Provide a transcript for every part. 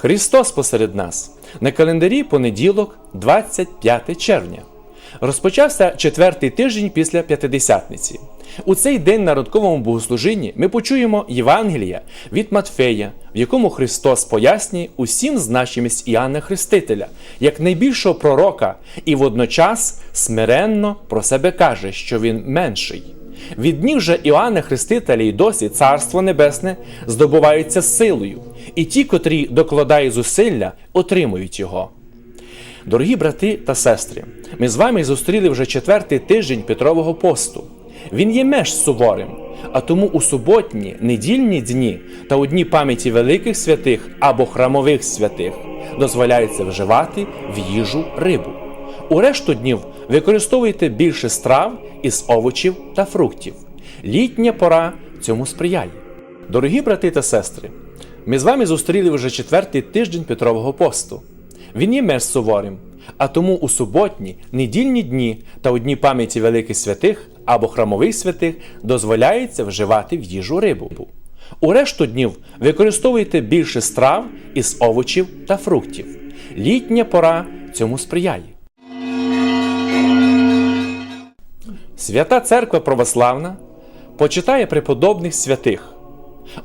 Христос посеред нас на календарі понеділок, 25 червня. Розпочався четвертий тиждень після П'ятидесятниці. У цей день на ранковому богослужінні ми почуємо Євангелія від Матфея, в якому Христос пояснює усім значимість Іоанна Хрестителя як найбільшого пророка, і водночас смиренно про себе каже, що він менший. Від днів же Іоанна Хрестителя й досі Царство Небесне здобувається силою, і ті, котрі докладають зусилля, отримують його. Дорогі брати та сестри, ми з вами зустріли вже четвертий тиждень Петрового посту. Він є меж суворим, а тому у суботні, недільні дні та у дні пам'яті великих святих або храмових святих дозволяється вживати в їжу рибу. У решту днів використовуйте більше страв із овочів та фруктів. Літня пора цьому сприяє. Дорогі брати та сестри, ми з вами зустріли вже четвертий тиждень Петрового посту. Він є меж суворим, а тому у суботні, недільні дні та у дні пам'яті великих святих або храмових святих дозволяється вживати в їжу рибу. У решту днів використовуйте більше страв із овочів та фруктів. Літня пора цьому сприяє. Свята Церква Православна почитає преподобних святих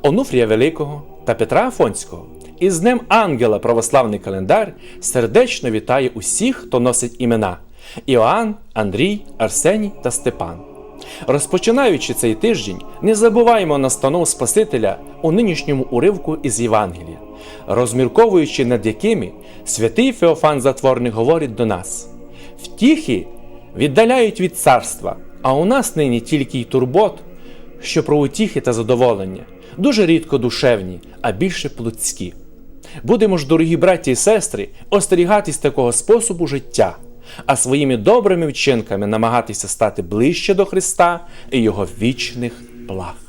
Онуфрія Великого та Петра Афонського. І з Днем Ангела православний календар сердечно вітає усіх, хто носить імена Іоанн, Андрій, Арсеній та Степан. Розпочинаючи цей тиждень, не забуваємо настанов Спасителя у нинішньому уривку із Євангелія, розмірковуючи над якими святий Феофан Затворник говорить до нас: втіхи віддаляють від царства, а у нас нині тільки й турбот, що про утіхи та задоволення, дуже рідко душевні, а більше плотські. Будемо ж, дорогі браті і сестри, остерігатись такого способу життя, а своїми добрими вчинками намагатися стати ближче до Христа і Його вічних благ.